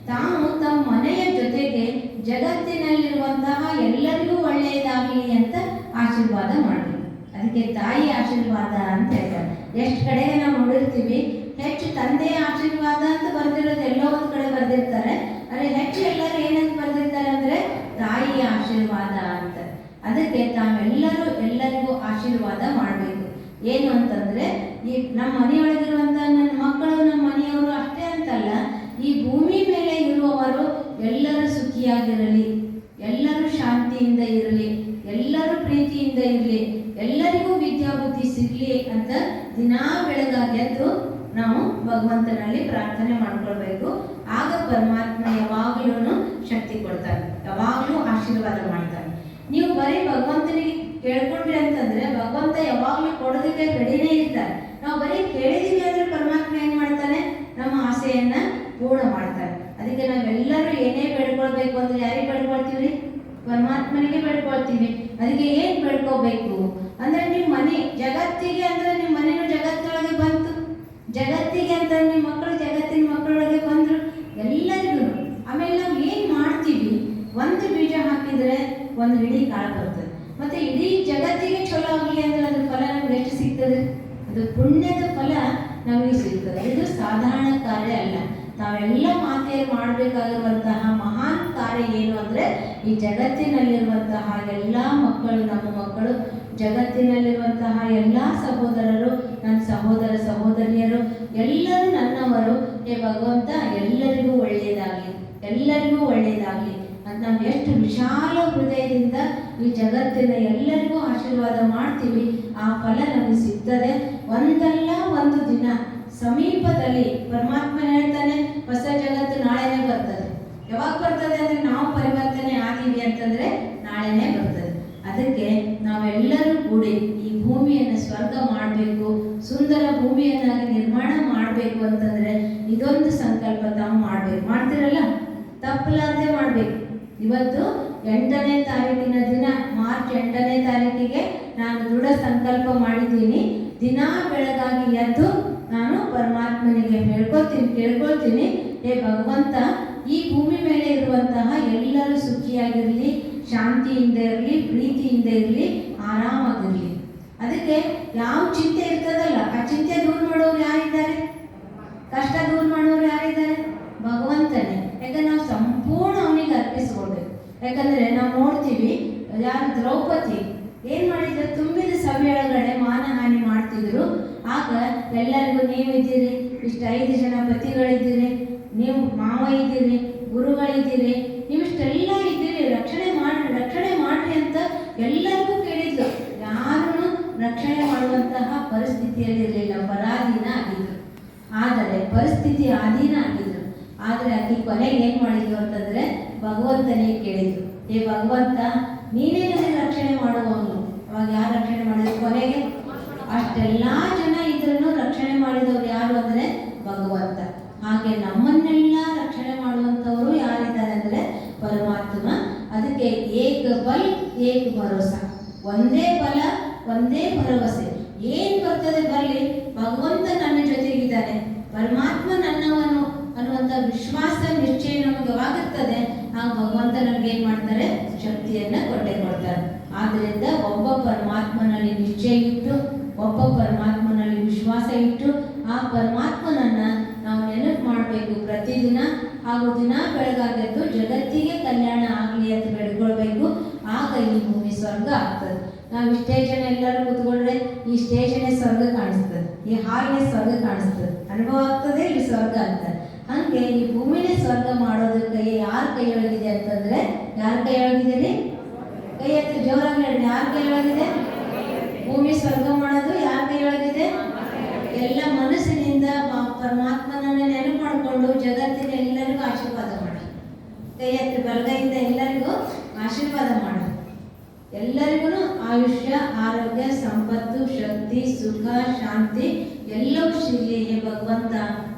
A: ತಾವು ತಮ್ಮ ಮನೆಯ ಜೊತೆಗೆ ಜಗತ್ತಿನಲ್ಲಿರುವಂತಹ ಎಲ್ಲರಿಗೂ ಒಳ್ಳೆಯದಾಗಲಿ ಅಂತ ಆಶೀರ್ವಾದ ಮಾಡಬೇಕು ಅದಕ್ಕೆ ತಾಯಿ ಆಶೀರ್ವಾದ ಅಂತ ಹೇಳ್ತಾರೆ. ಎಷ್ಟು ಕಡೆ ನಾವು ನೋಡಿರ್ತೀವಿ, ಹೆಚ್ಚು ತಂದೆಯ ಆಶೀರ್ವಾದ ಅಂತ ಬರ್ದಿರೋದು ಎಲ್ಲೋ ಒಂದು ಕಡೆ ಬರ್ದಿರ್ತಾರೆ. ಆದರೆ ಹೆಚ್ಚು ಎಲ್ಲರೂ ಏನಂತ ಬರೆದಿರ್ತಾರೆ ಅಂದ್ರೆ ತಾಯಿಯ ಆಶೀರ್ವಾದ ಅಂತ. ಅದಕ್ಕೆ ತಾವೆಲ್ಲರೂ ಎಲ್ಲರಿಗೂ ಆಶೀರ್ವಾದ ಮಾಡಬೇಕು. ಏನು ಅಂತಂದ್ರೆ, ಈ ನಮ್ಮ ಮನೆಯೊಳಗಿರುವಂತ ನನ್ನ ಮಕ್ಕಳು, ನಮ್ಮ ಮನೆಯವರು ಅಷ್ಟೇ ಅಂತಲ್ಲ, ಈ ಭೂಮಿ ಮೇಲೆ ಇರುವವರು ಎಲ್ಲರೂ ಸುಖಿಯಾಗಿರಲಿ, ಎಲ್ಲರೂ ಶಾಂತಿಯಿಂದ ಇರಲಿ, ಎಲ್ಲರೂ ಪ್ರೀತಿಯಿಂದ ಇರಲಿ, ಎಲ್ಲರಿಗೂ ವಿದ್ಯಾಬುದ್ಧಿ ಸಿಗಲಿ ಅಂತ ದಿನಾ ಬೆಳಗಾಗಿ ಎದ್ದು ನಾವು ಭಗವಂತನಲ್ಲಿ ಪ್ರಾರ್ಥನೆ ಮಾಡ್ಕೊಳ್ಬೇಕು. ಆಗ ಪರಮಾತ್ಮ ಯಾವಾಗಲೂ ಶಕ್ತಿ ಕೊಡ್ತಾನೆ. ಯಾವಾಗಲೂ ಆಶೀರ್ವಾದ ಮಾಡ್ತಾನೆ. ನೀವು ಬರೀ ಭಗವಂತನಿಗೆ ಕೇಳ್ಕೊಂಡ್ರಿ ಅಂತಂದ್ರೆ ಭಗವಂತ ಯಾವಾಗಲೂ ಕೊಡೋದಕ್ಕೆ ಕಡಿಮೆ ಇರ್ತಾರೆ ನಾವು ಬರೀ ಕೇಳಿದೀವಿ ಅಂದ್ರೆ ಪರಮಾತ್ಮ ಏನ್ ಮಾಡ್ತಾನೆ? ನಮ್ಮ ಆಸೆಯನ್ನ ಪೂರ್ಣ ಮಾಡ್ತಾರೆ ಅದಕ್ಕೆ ನಾವೆಲ್ಲರೂ ಏನೇ ಬೇಡ್ಕೊಳ್ಬೇಕು ಅಂದ್ರೆ ಯಾರಿಗೆ ಬೇಡ್ಕೊಳ್ತೀವಿ ಪರಮಾತ್ಮನಿಗೆ ಬೇಡ್ಕೊಳ್ತೀವಿ. ಅದಕ್ಕೆ ಏನ್ ಬೇಡ್ಕೋಬೇಕು ಅಂದ್ರೆ ನಿಮ್ಮ ಮನೆ, ಜಗತ್ತಿಗೆ ಅಂದ್ರೆ ನಿಮ್ಮ ಮನೆಯೂ ಜಗತ್ತೊಳಗೆ ಬಂತು. ಜಗತ್ತಿಗೆ ಅಂತ ನಿಮ್ಮ ಮಕ್ಕಳು ಜಗತ್ತಿನ ಮಕ್ಕಳೊಳಗೆ ಬಂದರು ಎಲ್ಲರಿಗೂ. ಆಮೇಲೆ ನಾವು ಏನು ಮಾಡ್ತೀವಿ? ಒಂದು ಬೀಜ ಹಾಕಿದರೆ ಒಂದು ಇಡೀ ಕಾಳು ಬರ್ತದೆ. ಮತ್ತು ಇಡೀ ಜಗತ್ತಿಗೆ ಚಲೋ ಆಗಲಿ ಅಂದರೆ ಅದ್ರ ಫಲ ನಮ್ಗೆ ಎಷ್ಟು ಸಿಗ್ತದೆ? ಅದು ಪುಣ್ಯದ ಫಲ ನಮಗೆ ಸಿಗ್ತದೆ. ಇದು ಸಾಧಾರಣ ಕಾರ್ಯ ಅಲ್ಲ. ತಾವೆಲ್ಲ ಮಾತೆಯಲ್ಲಿ ಮಾಡಬೇಕಾಗಿರುವಂತಹ ಮಹಾನ್ ಕಾರ್ಯ ಏನು ಅಂದರೆ ಈ ಜಗತ್ತಿನಲ್ಲಿರುವಂತಹ ಎಲ್ಲ ಮಕ್ಕಳು, ನಮ್ಮ ಮಕ್ಕಳು, ಜಗತ್ತಿನಲ್ಲಿರುವಂತಹ ಎಲ್ಲ ಸಹೋದರರು ನನ್ನ ಸಹೋದರ ಸಹೋದರಿಯರು, ಎಲ್ಲರೂ ನನ್ನವರು. ಹೇ ಭಗವಂತ, ಎಲ್ಲರಿಗೂ ಒಳ್ಳೆಯದಾಗಲಿ ಎಲ್ಲರಿಗೂ ಒಳ್ಳೆಯದಾಗಲಿ. ಅಂತ ನಾವು ಎಷ್ಟು ವಿಶಾಲ ಹೃದಯದಿಂದ ಈ ಜಗತ್ತಿನ ಎಲ್ಲರಿಗೂ ಆಶೀರ್ವಾದ ಮಾಡ್ತೀವಿ. ಆ ಫಲ ನಮಗೆ ಸಿಗ್ತದೆ. ಒಂದಲ್ಲ ಒಂದು ದಿನ ಸಮೀಪದಲ್ಲಿ ಪರಮಾತ್ಮ ಹೇಳ್ತಾನೆ, ಹೊಸ ಜಗತ್ತು ನಾಳೆನೇ ಬರ್ತದೆ. ಯಾವಾಗ ಬರ್ತದೆ ಅಂದ್ರೆ ನಾವು ಪರಿವರ್ತನೆ ಆಗಿವಿ ಅಂತಂದ್ರೆ ನಾಳೆನೇ ಬರ್ತದೆ. ಅದಕ್ಕೆ ನಾವೆಲ್ಲರೂ ಕೂಡಿ ಈ ಭೂಮಿಯನ್ನು ಸ್ವರ್ಗ ಮಾಡಬೇಕು, ಸುಂದರ ಭೂಮಿಯನ್ನಾಗಿ ನಿರ್ಮಾಣ ಮಾಡಬೇಕು ಅಂತಂದ್ರೆ ಇದೊಂದು ಸಂಕಲ್ಪ ತಾವು ಮಾಡಬೇಕು. ಮಾಡ್ತಿರಲ್ಲ? ತಪ್ಪಲಾರದೆ ಮಾಡಬೇಕು. ಇವತ್ತು ಎಂಟನೇ ತಾರೀಕಿನ ದಿನ, ಮಾರ್ಚ್ ಎಂಟನೇ ತಾರೀಕಿಗೆ ನಾನು ದೃಢ ಸಂಕಲ್ಪ ಮಾಡಿದ್ದೀನಿ. ದಿನಾ ಬೆಳಗಾಗಿ ಎದ್ದು ನಾನು ಪರಮಾತ್ಮನಿಗೆ ಹೇಳ್ಕೊತೀನಿ ಕೇಳ್ಕೊಳ್ತೀನಿ, ಹೇ ಭಗವಂತ, ಈ ಭೂಮಿ ಮೇಲೆ ಇರುವಂತಹ ಎಲ್ಲರೂ ಸುಖಿಯಾಗಿರಲಿ, ಶಾಂತಿಯಿಂದ ಇರಲಿ, ಪ್ರೀತಿಯಿಂದ ಇರಲಿ ಆರಾಮಾಗಿರಲಿ. ಅದಕ್ಕೆ ಯಾವ ಚಿಂತೆ ಇರ್ತದಲ್ಲ, ಆ ಚಿಂತೆ ದೂರ ಮಾಡೋರು ಯಾರಿದ್ದಾರೆ? ಕಷ್ಟ ದೂರ ಮಾಡೋರು ಯಾರಿದ್ದಾರೆ? ಭಗವಂತನೇ. ಯಾಕಂದ್ರೆ ನಾವು ಸಂಪೂರ್ಣ ಅವನಿಗೆ ಅರ್ಪಿಸ್ಕೊಳ್ಬೇಕು. ಯಾಕಂದ್ರೆ ನಾವು ನೋಡ್ತೀವಿ, ಯಾರು ದ್ರೌಪದಿ ಏನ್ ಮಾಡಿದ್ರು? ತುಂಬಿದ ಸಭೆಯೊಳಗಡೆ ಮಾನಹಾನಿ ಮಾಡ್ತಿದ್ರು. ಆಗ ಎಲ್ಲರಿಗೂ ನೀವಿದ್ದೀರಿ, ಇಷ್ಟು ಐದು ಜನ ಪತಿಗಳಿದ್ದೀರಿ, ನೀವು ಮಾವ ಇದ್ದೀರಿ ಗುರುಗಳಿದ್ದೀರಿ, ನೀವಿಷ್ಟೆಲ್ಲ ಇದ್ದೀರಿ, ರಕ್ಷಣೆ ಮಾಡಿ, ರಕ್ಷಣೆ ಮಾಡ್ರಿ ಅಂತ ಎಲ್ಲರಿಗೂ ಪರಿಸ್ಥಿತಿಯಲ್ಲಿ ಇರಲಿಲ್ಲ. ಪರಾಧೀನ ಆಗಿದ್ರು. ಆದರೆ ಪರಿಸ್ಥಿತಿ ಅಧೀನ ಆಗಿದ್ರು. ಆದರೆ ಅಲ್ಲಿ ಕೊನೆಗೆ ಏನ್ ಮಾಡಿದ್ರು ಅಂತಂದ್ರೆ ಭಗವಂತನೇ ಕೇಳಿದ್ರು. ಏ ಭಗವಂತ, ನೀನೇ ನನಗೆ ರಕ್ಷಣೆ ಮಾಡುವವನು. ಅವಾಗ ಯಾರು ರಕ್ಷಣೆ ಮಾಡಿದ್ರು? ಕೊನೆಗೆ? ಅಷ್ಟೆಲ್ಲಾ ಜನ ಇದ್ರೂ ರಕ್ಷಣೆ ಮಾಡಿದವರು ಯಾರು ಅಂದ್ರೆ ಭಗವಂತ. ಹಾಗೆ ನಮ್ಮನ್ನೆಲ್ಲ ರಕ್ಷಣೆ ಮಾಡುವಂತವರು ಯಾರಿದ್ದಾರೆ ಅಂದ್ರೆ ಪರಮಾತ್ಮ. ಅದಕ್ಕೆ ಏಕ ಬಲ್, ಏಕ ಭರೋಸಾ ಒಂದೇ ಬಲ, ಒಂದೇ ಭರವಸೆ. ಏನ್ ಬರ್ತದೆ ಬರಲಿ? ಭಗವಂತ ನನ್ನ ಜೊತೆಗಿದ್ದಾನೆ. ಪರಮಾತ್ಮ ನನ್ನವನು ಅನ್ನುವಂತ ವಿಶ್ವಾಸ, ನಿಶ್ಚಯ ನಮಗೆ ಆಗುತ್ತದೆ ಆ ಭಗವಂತ ನಮ್ಗೆ ಏನ್ ಮಾಡ್ತಾರೆ? ಶಕ್ತಿಯನ್ನ ಕೊಟ್ಟೆ ಕೊಡ್ತಾರೆ. ಆದ್ರಿಂದ ಒಬ್ಬ ಪರಮಾತ್ಮನಲ್ಲಿ ನಿಶ್ಚಯ ಇಟ್ಟು, ಒಬ್ಬ ಪರಮಾತ್ಮನಲ್ಲಿ ವಿಶ್ವಾಸ ಇಟ್ಟು, ಆ ಪರಮಾತ್ಮನನ್ನ ನಾವು ನೆನಪು ಮಾಡಬೇಕು ಪ್ರತಿದಿನ ಹಾಗೂ ದಿನ ಬೆಳಗಾಗೆದ್ದು ಜಗತ್ತಿಗೆ ಕಲ್ಯಾಣ ಆಗಲಿ ಅಂತ ಬೇಡ್ಕೊಳ್ಬೇಕು ಆಗ ಈ ಭೂಮಿ ಸ್ವರ್ಗ ಆಗ್ತದೆ ನಾವು ಇಷ್ಟೇ ಜನ ಎಲ್ಲರೂ ಕೂತ್ಕೊಂಡ್ರೆ ಈ ಸ್ಟೇಷನೇ ಸ್ವರ್ಗ ಕಾಣಿಸ್ತದೆ ಈ ಹಾಲ್ನೇ ಸ್ವರ್ಗ ಕಾಣಿಸ್ತದೆ ಅನುಭವ ಆಗ್ತದೆ ಇಲ್ಲಿ ಸ್ವರ್ಗ ಅಂತ ಹಂಗೆ ಈ ಭೂಮಿನೇ ಸ್ವರ್ಗ ಮಾಡೋದಕ್ಕೆ ಯಾರ ಕೈಯೊಳಗಿದೆ ಅಂತಂದ್ರೆ ಯಾರ ಕೈಯೊಳಗಿದ್ದೀರಿ ಕೈ ಎತ್ತಿ ಜೋರಾಗಿ ಹೇಳಿ ಯಾರ ಕೈಯೊಳಗಿದೆ ಭೂಮಿ ಸ್ವರ್ಗ ಮಾಡೋದು ಯಾರ ಕೈಯೊಳಗಿದೆ ಎಲ್ಲ ಮನಸ್ಸಿನಿಂದ ಪರಮಾತ್ಮನನ್ನ ನೆನಪು ಮಾಡಿಕೊಂಡು ಜಗತ್ತಿನ ಎಲ್ಲರಿಗೂ ಆಶೀರ್ವಾದ ಮಾಡಿ. ಕೈ ಎತ್ತಿ ಬಲಗೈಯಿಂದ ಎಲ್ಲರಿಗೂ ಆಶೀರ್ವಾದ ಮಾಡು. ಎಲ್ಲರಿಗೂ ಆಯುಷ್ಯ, ಆರೋಗ್ಯ, ಸಂಪತ್ತು, ಶಕ್ತಿ, ಸುಖ, ಶಾಂತಿ ಎಲ್ಲವೂ ಸಿಗಲಿ ಹೇ ಭಗವಂತ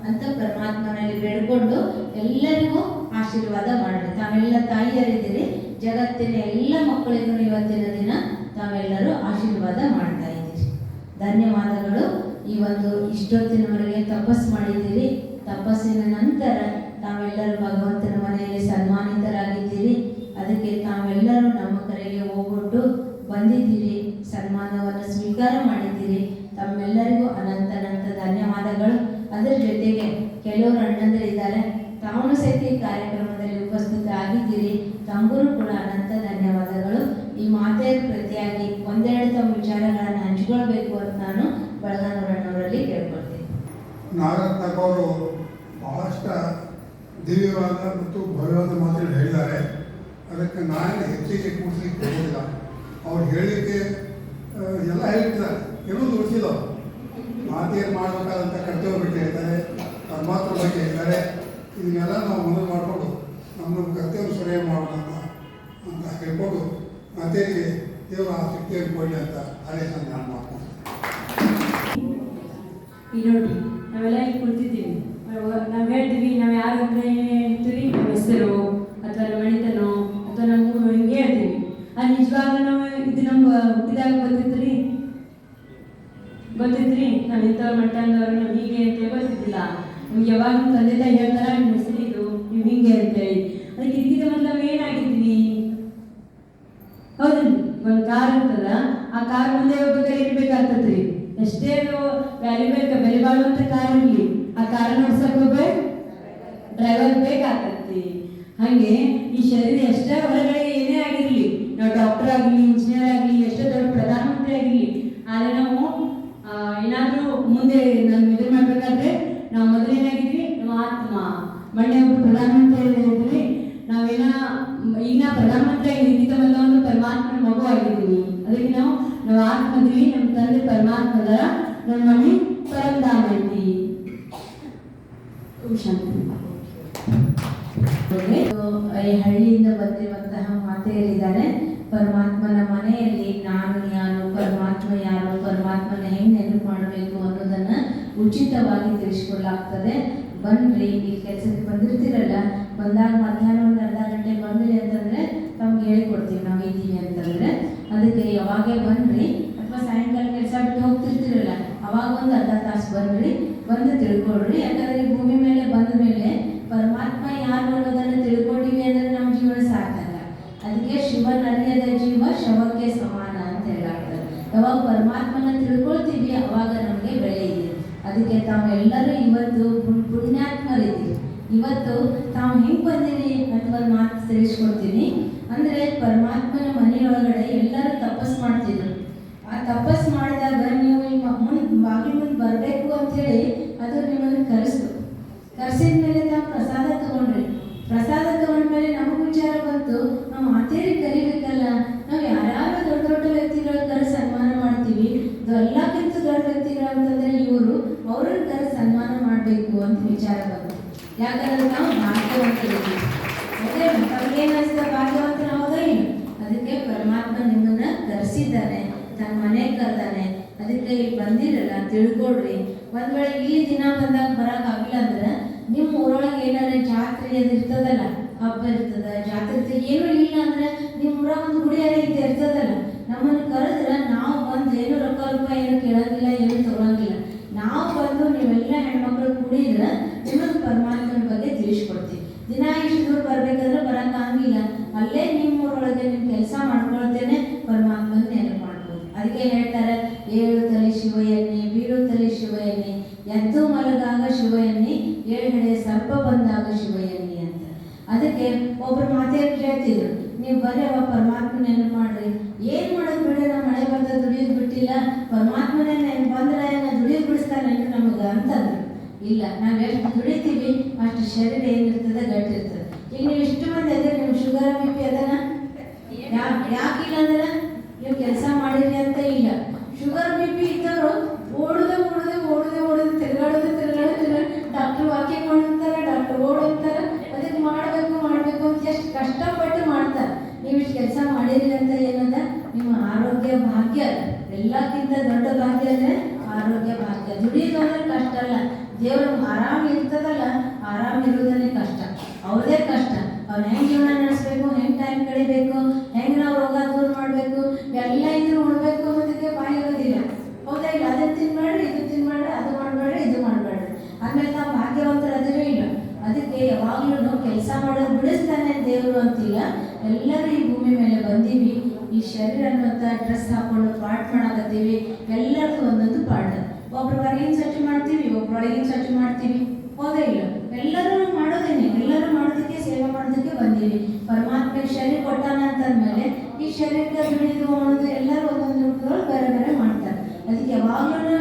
A: ಅಂತ ಪರಮಾತ್ಮನಲ್ಲಿ ಬೇಡ್ಕೊಂಡು ಎಲ್ಲರಿಗೂ ಆಶೀರ್ವಾದ ಮಾಡಿ ತಾವೆಲ್ಲ ತಾಯಿಯರಿದ್ದೀರಿ, ಜಗತ್ತಿನ ಎಲ್ಲ ಮಕ್ಕಳಿಗೂ ಇವತ್ತಿನ ದಿನ ತಾವೆಲ್ಲರೂ ಆಶೀರ್ವಾದ ಮಾಡ್ತಾ ಇದ್ದೀರಿ. ಧನ್ಯವಾದಗಳು. ಈ ಒಂದು ಇಷ್ಟೊತ್ತಿನವರೆಗೆ ತಪಸ್ಸು ಮಾಡಿದ್ದೀರಿ. ತಪಸ್ಸಿನ ನಂತರ ತಾವೆಲ್ಲರೂ ಭಗವಂತನ ಮನೆಯಲ್ಲಿ ಸನ್ಮಾನಿತರಾಗಿದ್ದೀರಿ. ಅದಕ್ಕೆ ತಾವೆಲ್ಲರೂ ನಮ್ಮ ಕರೆಗೆ ಹೋಗ್ಬಿಟ್ಟು ಬಂದಿದ್ದೀರಿ. ಸನ್ಮಾನವನ್ನು ಸ್ವೀಕಾರ ಮಾಡಿದ್ದೀರಿ. ತಮ್ಮೆಲ್ಲರಿಗೂ ಅನಂತ ಅನಂತ ಧನ್ಯವಾದಗಳು. ಅದರ ಜೊತೆಗೆ ಕೆಲವರು ಅಣ್ಣಂದರಿದ್ದಾರೆ. ತಾವು ಸಹಿತ ಈ ಕಾರ್ಯಕ್ರಮದಲ್ಲಿ ಉಪಸ್ಥಿತ ಆಗಿದ್ದೀರಿ ತಮಗೂ ಕೂಡ ಅನಂತ ಧನ್ಯವಾದಗಳು. ಈ ಮಾತೆಯ ಪ್ರತಿಯಾಗಿ ಒಂದೆರಡು ತಮ್ಮ ವಿಚಾರಗಳನ್ನು ಹಂಚಿಕೊಳ್ಬೇಕು ಅಂತ ನಾನು ಬಳಗನೂರಣ್ಣವರಲ್ಲಿ ಕೇಳ್ಕೊಳ್ತೀನಿ.
B: ನಾಗರತ್ನಕ್ ಅವರು ಬಹಳಷ್ಟು ದಿವ್ಯವಾದ ಮತ್ತು ಭವ್ಯವಾದ ಮಾತುಗಳು ಹೇಳಿದ್ದಾರೆ ಅದಕ್ಕೆ ನಾನು ಹೆಚ್ಚಿಗೆ ಕೂಡಿಸ್ಲಿಕ್ಕೆ ಹೋಗಿಲ್ಲ ಅವ್ರು ಹೇಳಲಿಕ್ಕೆ ಎಲ್ಲ ಹೇಳ್ತಿದ್ದಾರೆ ಏನೂ ತೋರಿಸಿಲ್ಲ ಮಾತೇನು ಮಾಡಬೇಕಾದಂಥ ಕರ್ತವ್ಯ ಬಗ್ಗೆ ಹೇಳ್ತಾರೆ, ಪರಮಾತ್ಮ ಬಗ್ಗೆ ಹೇಳ್ತಾರೆ. ಇದನ್ನೆಲ್ಲ ನಾವು ಮೊದಲು ಮಾಡಿಕೊಂಡು ನಮ್ಮ ನಮ್ಮ ಕರ್ತವ್ಯ ಸರಿಯಾಗಿ ಮಾಡೋಣ ಅಂತ ಹೇಳ್ಕೊಂಡು ಮತ್ತೆ ದೇವರ ಆ ಶಕ್ತಿಯನ್ನು ಕೊಡಲಿ ಅಂತ ಹರೇ
C: ಗೊತ್ತಿತ್ರಿ ನಾನು ಇಂಥವ್ರು ಮಟ್ಟಂದವ್ರು ನಾವು ಹೀಗೆ ಅಂತ ಗೊತ್ತಿದ್ದಿಲ್ಲ ನಮ್ಗೆ ಯಾವಾಗ ತಂದೆ ತಾಯಿ ಹೇಳ್ತಾರ ನಿಮ್ಮ ಹೆಸರಿದು ನೀವು ಹಿಂಗೆ ಅಂತೇಳಿ ಅದಕ್ಕೆ ಇದಕ್ಕಿಂತ ಮೊದಲು ಏನಾಗಿದ್ವಿ? ಹೌದಲ್ರಿ ಒಂದು ಕಾರ್ ಇರ್ತದ ಆ ಕಾರ್ ಮುಂದೆ ಹೋಗ್ಬೇಕಾದ್ರೆ ಇರ್ಬೇಕಾಗ್ತದ್ರಿ ಎಷ್ಟೇ ವ್ಯಾಲ್ಯೂಬೇಕ ಬೆಲೆ ಬಾಳುವಂತ ಕಾರ್ ಇರ್ಲಿ, ಆ ಕಾರ್ ನೋಡ್ಸಕ್ ಹೋಗ್ಬೇಕು ಡ್ರೈವರ್ ಬೇಕಾಗ್ತತಿ ಹಂಗೆ ಈ ಶರೀರ ಎಷ್ಟೇ ಹೊರಗಡೆ ಏನೇ ಆಗಿರ್ಲಿ, ನಾವು ಡಾಕ್ಟರ್ ಆಗಲಿ, ಇಂಜಿನಿಯರ್ ಆಗಲಿ, ಎಷ್ಟೋ ದೊಡ್ಡ ಪ್ರಧಾನಮಂತ್ರಿ ಆಗಿರ್ಲಿ, ಆದ್ರೆ ನಾವು ಏನಾದ್ರೂ ಮುಂದೆ ನಾನು ಇದು ಮಾಡ್ಬೇಕಾದ್ರೆ ನಾವು ಮೊದಲೇನಾಗಿದ್ವಿ ನಮ್ಮ ಆತ್ಮ. ಮಣ್ಣೆ ಒಬ್ರು ಪ್ರಧಾನಮಂತ್ರಿ ಹೇಳಿದ್ರೆ ನಾವೇನ ಈಗ ನಾ ಪ್ರಧಾನಮಂತ್ರಿ ಆಗಿದ್ದೀವಿ ಮೊದಲ ಒಂದು ಪರಮಾತ್ಮನ ಮಗು ಆಗಿದ್ದೀವಿ ಅದಕ್ಕೆ ನಾವು ನಾವು ಆತ್ಮದ್ವಿ, ನಮ್ಮ ತಂದೆ ಪರಮಾತ್ಮದ ನಮ್ಮ ಮನೆ ಪರಂಧಾಮ ಐತಿ
A: ಈ ಹಳ್ಳಿಯಿಂದ ಬಂದಿರುವಂತಹ ಮಾತೆಯರಿದ್ದಾರೆ. ಪರಮಾತ್ಮನ ಮನೆಯಲ್ಲಿ ನಾನು, ಯಾರು, ಪರಮಾತ್ಮ, ಯಾರು, ಪರಮಾತ್ಮನ ಹೆಂಗ್ ನೆನಪು ಮಾಡಬೇಕು ಅನ್ನೋದನ್ನ ಉಚಿತವಾಗಿ ತಿಳಿಸ್ಕೊಡ್ಲಾಗ್ತದೆ. ಬನ್ರಿ ಈ ಕೆಲಸಕ್ಕೆ ಬಂದಿರ್ತೀರಲ್ಲ, ಬಂದಾಗ ಮಧ್ಯಾಹ್ನ ಒಂದು ಅರ್ಧ ಗಂಟೆ ಬಂದ್ರಿ ಅಂತಂದ್ರೆ ತಮ್ಗೆ ಹೇಳಿಕೊಡ್ತೀವಿ ನಾವು ಇದ್ದೀವಿ ಅಂತಂದ್ರೆ. ಅದಕ್ಕೆ ಯಾವಾಗೇ ಬನ್ರಿ, ಅಥವಾ ಸಾಯಂಕಾಲ ಕೆಲಸ ಬಿಟ್ಟು ಹೋಗ್ತಿರ್ತೀರಲ್ಲ, ಅವಾಗ ಒಂದು ಅರ್ಧ ತಾಸು ಬನ್ರಿ, ಬಂದು ತಿಳ್ಕೊಳ್ರಿ. ಯಾಕಂದ್ರೆ ಭೂಮಿ ಮೇಲೆ ಬಂದ ಮೇಲೆ ಪರಮಾತ್ಮ ಯಾರು ಅನ್ನೋದನ್ನ ತಿಳ್ಕೊಂಡಿವಿ ಅಂದ್ರೆ ನಮ್ಮ ಜೀವನ ಸಾರ್ಥಕ ಶಿವನರಿಯದ ಜೀವ ಶವಕ್ಕೆ ಸಮಾನ ಅಂತ ಹೇಳಾಗ್ತದೆ ಯಾವಾಗ ಪರಮಾತ್ಮನ ತಿಳ್ಕೊಳ್ತೀವಿ, ಅವಾಗ ನಮಗೆ ಬೆಳೆ ಇದೆ. ಅದಕ್ಕೆ ತಾವು ಎಲ್ಲರೂ ಇವತ್ತು ಪುಣ್- ಪುಣ್ಯಾತ್ಮರಿದ್ದೀವಿ. ಇವತ್ತು ತಾವು ಹೆಂಗ್ ಬಂದಿರಿ ಅಂತ ಮಾತು ತಿಳಿಸ್ಕೊಡ್ತೀನಿ. ಅಂದ್ರೆ ಪರಮಾತ್ಮನ ಮನೆಯೊಳಗಡೆ ಎಲ್ಲರೂ ತಪಸ್ ಮಾಡ್ತಿದ್ರು. ಆ ತಪಸ್ ಮಾಡಿದಾಗ ನೀವು ನಿಮ್ಮ ಮುಂದೆ ಬಾಗಿಲು ಮುಂದೆ ಬರಬೇಕು ಅಂತೇಳಿ ಅದು ನಿಮ್ಮನ್ನು ಕರೆಸ್ತು. ಕರೆಸಿದ ಮೇಲೆ ತಾವು ಪ್ರಸಾದ ತಗೊಂಡ್ರಿ. ಪ್ರಸಾದ ತಗೊಂಡ್ಮೇಲೆ ನಮಗೂ ವಿಚಾರ ಬಂತು ನಾವು ಮಾತೇರಿ ಕರಿಬೇಕಲ್ಲ ನಾವು ಯಾರ್ಯಾರು ದೊಡ್ಡ ದೊಡ್ಡ ವ್ಯಕ್ತಿಗಳ ಕರೆ ಸನ್ಮಾನ ಮಾಡ್ತೀವಿ ಇದು ಎಲ್ಲಕ್ಕಿಂತ ದೊಡ್ಡ ವ್ಯಕ್ತಿಗಳು ಅಂತಂದ್ರೆ ಇವರು ಅವ್ರನ್ನ ಕರೆ ಸನ್ಮಾನ ಮಾಡಬೇಕು ಅಂತ ವಿಚಾರ ಯಾಕಂದ್ರೆ ನಾವು ಭಾಗ್ಯವಂತರಿದ್ದೀವಿ. ಅದೇ ತಮಗೇನು ಅನಿಸ್ತ ಭಾಗ್ಯವಂತನ ಹೌದಾ ಇಲ್ಲ ಅದಕ್ಕೆ ಪರಮಾತ್ಮ ನಿಮ್ಮನ್ನ ಕರೆಸಿದ್ದಾನೆ, ತನ್ನ ಮನೆಗೆ ಕರ್ದಾನೆ. ಅದಕ್ಕೆ ಇಲ್ಲಿ ಬಂದಿರಲ್ಲ ತಿಳ್ಕೊಳ್ರಿ. ಒಂದ್ ವೇಳೆ ಇಲ್ಲಿ ದಿನ ಬಂದಾಗ ಬರಕ್ ಆಗಿಲ್ಲ ಅಂದ್ರೆ ನಿಮ್ಮ ಊರೊಳಗೆ ಏನಾರ ಜಾತ್ರೆ ಅದು ಇರ್ತದಲ್ಲ, ಹಬ್ಬ ಇರ್ತದ, ಜಾತ್ರೆ ಏನು ಏನೂ ಇಲ್ಲ ಹೋಗೋದೇ ಇಲ್ಲ. ಎಲ್ಲರೂ ಮಾಡೋದೇನೆ. ಎಲ್ಲರೂ ಮಾಡೋದಕ್ಕೆ, ಸೇವೆ ಮಾಡೋದಕ್ಕೆ ಬಂದೀವಿ ಪರಮಾತ್ಮ ಶರೀರ ಕೊಟ್ಟಾನ ಅಂತಂದ್ಮೇಲೆ ಈ ಶರೀರದ ಬಿಡಿದು ಅನ್ನೋದು ಎಲ್ಲರೂ ಒಂದೊಂದು ಬೇರೆ ಬೇರೆ ಮಾಡ್ತಾರೆ. ಅದಕ್ಕೆ ಯಾವಾಗಲೂ